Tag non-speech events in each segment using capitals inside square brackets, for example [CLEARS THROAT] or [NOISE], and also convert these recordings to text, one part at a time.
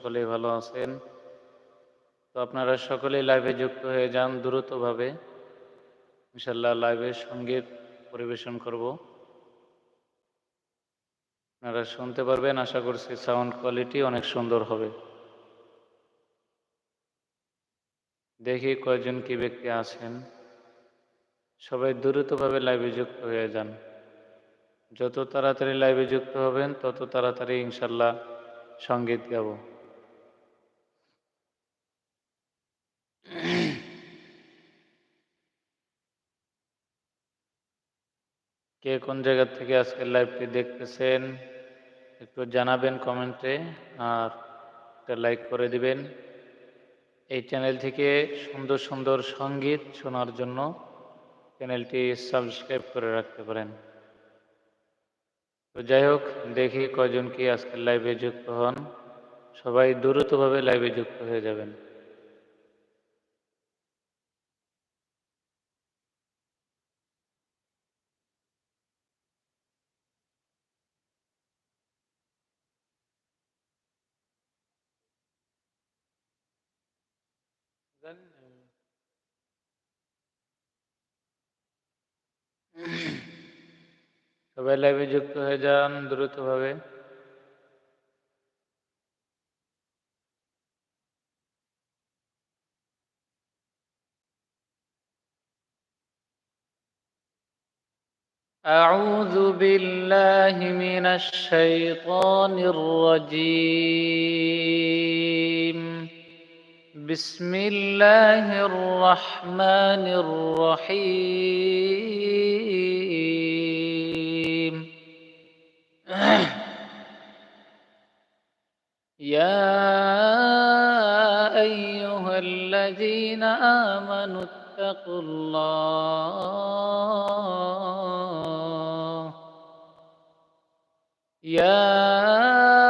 সকলেই ভালো আছেন। তো আপনারা সকলেই লাইভে যুক্ত হয়ে যান দ্রুতভাবে। ইনশাল্লাহ লাইভে সংগীত পরিবেশন করব। আপনারা শুনতে পারবেন, আশা করছি সাউন্ড কোয়ালিটি অনেক সুন্দর হবে। দেখি কয়জন কি ব্যক্তি আছেন। সবাই দ্রুতভাবে লাইভে যুক্ত হয়ে যান। যত তাড়াতাড়ি লাইভে যুক্ত হবেন, তত তাড়াতাড়ি ইনশাল্লাহ সংগীত গাব। কে কোন জায়গা থেকে আজকের লাইভটি দেখতেছেন, একটু জানাবেন কমেন্টে আর একটা লাইক করে দিবেন। এই চ্যানেল থেকে সুন্দর সুন্দর সংগীত শোনার জন্য চ্যানেলটি সাবস্ক্রাইব করে রাখতে পারেন। তো যাই হোক, দেখি কয়জন কি আজকের লাইভে যুক্ত হন। সবাই দ্রুতভাবে লাইভে যুক্ত হয়ে যাবেন। সবাই লাইভে যুক্ত হয়ে যান দ্রুতভাবে أعوذ بالله من الشيطان الرجيم بسم الله الرحمن الرحيم. [CLEARS THROAT] يا أيها الذين آمنوا اتقوا الله. يا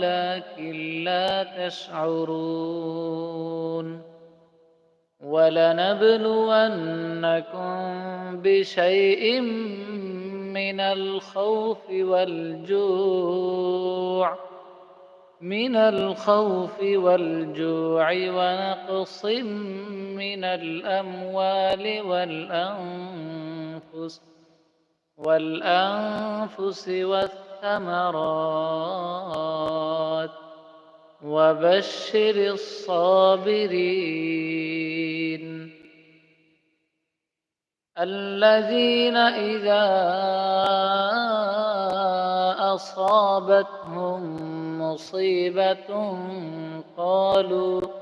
ولكن لا تشعرون ولنبلونكم بشيء من الخوف والجوع من الخوف والجوع ونقص من الأموال والأنفس والأنفس والثمرات. وبشر الصابرين. الذين إذا أصابتهم مصيبة قالوا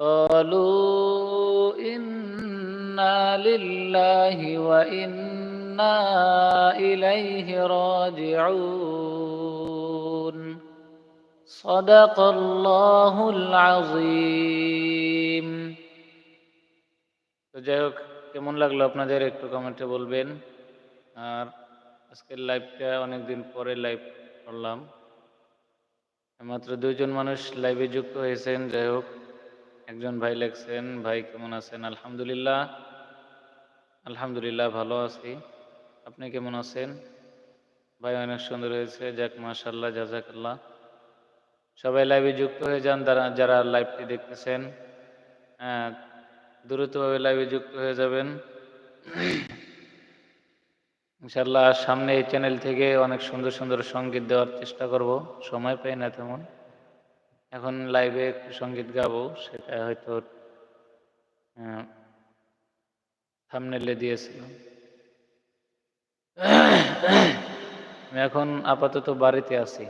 قالوا إنا لله وإنا إليه راجعون صدق الله العظيم তো যাই হোক কেমন লাগলো আপনাদের একটু কমেন্টে বলবেন আর আজকের লাইভটা অনেকদিন পরে লাইভ করলাম মাত্র দুইজন মানুষ লাইভে যুক্ত হয়েছেন যাই হোক একজন ভাই লেখছেন, ভাই, কেমন আছেন? আলহামদুলিল্লাহ। আলহামদুলিল্লাহ, ভালো আছি। আপনি কেমন আছেন? ভাই, অনেক সুন্দর হয়েছে। যাক মাশাল্লাহ জাজাকাল্লাহ সবাই লাইভে যুক্ত হয়ে যান যারা যারা লাইভটি দেখতেছেন। দ্রুতভাবে লাইভে যুক্ত হয়ে যাবেন। ইনশাল্লাহ সামনে এই চ্যানেল থেকে অনেক সুন্দর সুন্দর সংগীত দেওয়ার চেষ্টা করব। সময় পাই না তেমন। এখন লাইভে একটু সংগীত গাবো সেটা হয়তো থামনেলে দিয়েছিলাম। [COUGHS] আমি এখন আপাতত বাড়িতে আছি।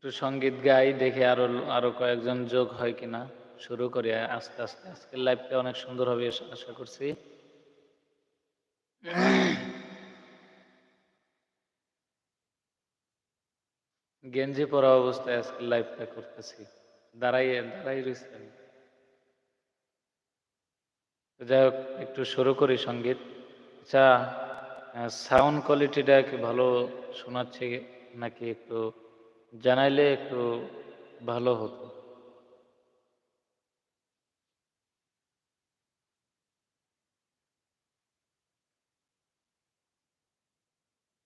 একটু সংগীত গাই, দেখে আরও আরও কয়েকজন যোগ হয় কিনা। শুরু করি আস্তে আস্তে। আজকের লাইভটা অনেক সুন্দর হবে, আশা করছি। গেঞ্জি পরা অবস্থায় আজকে লাইভটা করতেছি। দাঁড়াইয়ে, দাঁড়াই রয়েছে যাই হোক, একটু শুরু করি সংগীত। আচ্ছা সাউন্ড কোয়ালিটিটা কি ভালো শোনাচ্ছে নাকি একটু জানাইলে একটু ভালো হতো।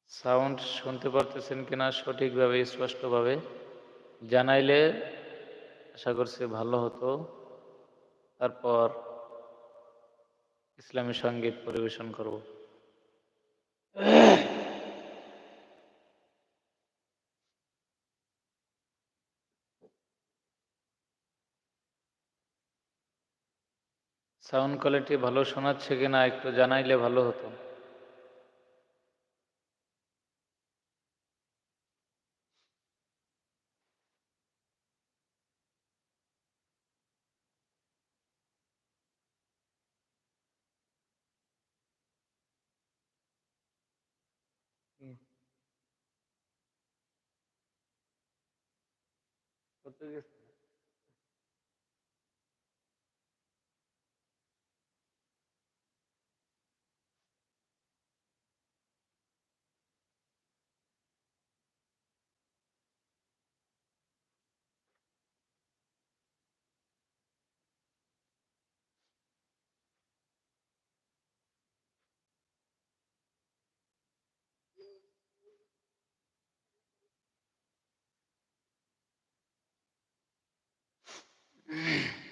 সাউন্ড শুনতে পারতেছেন কিনা সঠিকভাবে, স্পষ্টভাবে জানাইলে আশা করছি ভালো হতো। তারপর ইসলামী সংগীত পরিবেশন করব। সাউন্ড কোয়ালিটি ভালো শোনাচ্ছে কিনা একটু জানাইলে ভালো হতো। কত গেছে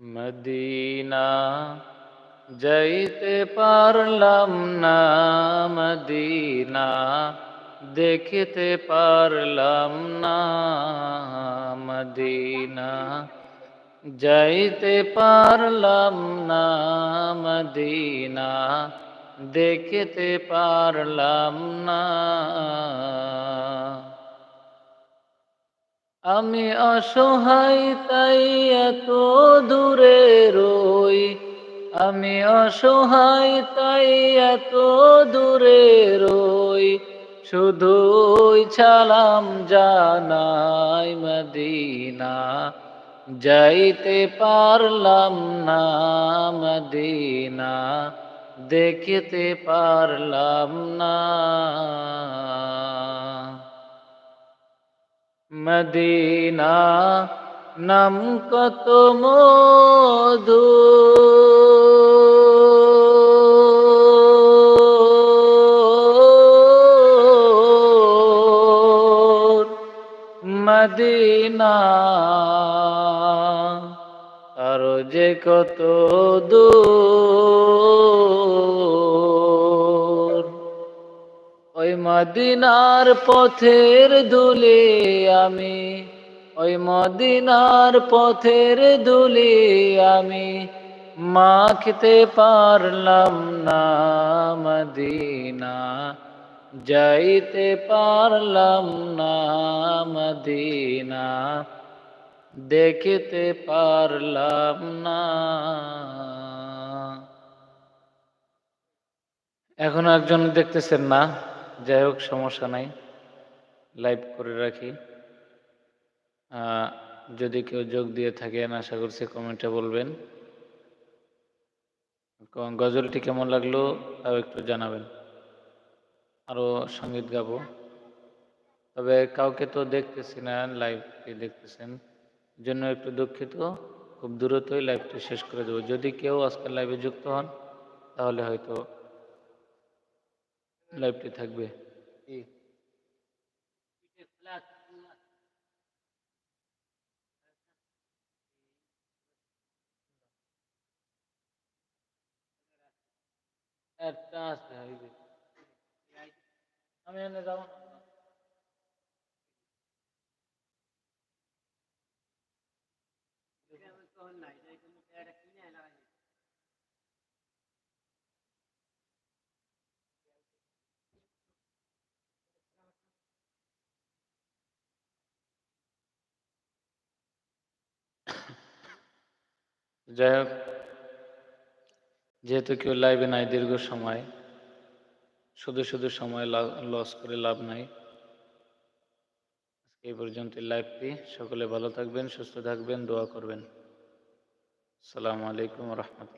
মদিনা যাইতে পারলাম না মদিনা দেখিতে পারলাম না মদিনা যাইতে পারলাম না মদিনা, দেখিতে পারলাম না। আমি অসহায় তাই এত দূরে রই, আমি অসহায় তাই এত দূরে রই, শুধুই ছালাম জানাই মদিনা যাইতে পারলাম না মদিনা দেখিতে পারলাম না। মদিনা নাম কত মধু। মদিনা কত দূর? ওই মদিনার পথের দুলে আমি, ওই মদিনার পথের দুলে আমি মাখতে পারলাম না মদিনা, যাইতে পারলাম না মদিনা। দেখিতে পারলাম না। এখন একজন দেখতেছেন না, যাই হোক, সমস্যা নাই। লাইভ করে রাখি। যদি কেউ যোগ দিয়ে থাকেন, আশা করছি কমেন্টে বলবেন। গজলটি কেমন লাগল, তাও একটু জানাবেন। আরও সংগীত গাবো। তবে কাউকে তো দেখতেছি না লাইভটি দেখতেছেন। জন্য একটু দুঃখিত। খুব দ্রুতই লাইভটি শেষ করে দেবো। যদি কেউ আজকাল লাইভে যুক্ত হন তাহলে হয়তো লাইভটি থাকবে। একটা আছে আমি এনে যাব না যাই হোক, যেহেতু কেউ লাইভে নাই দীর্ঘ সময়, শুধু শুধু সময় লস করে লাভ নাই। এই পর্যন্ত লাইভটি সকলে ভালো থাকবেন, সুস্থ থাকবেন, দোয়া করবেন। আসসালামু আলাইকুম রহমতুল্লাহ।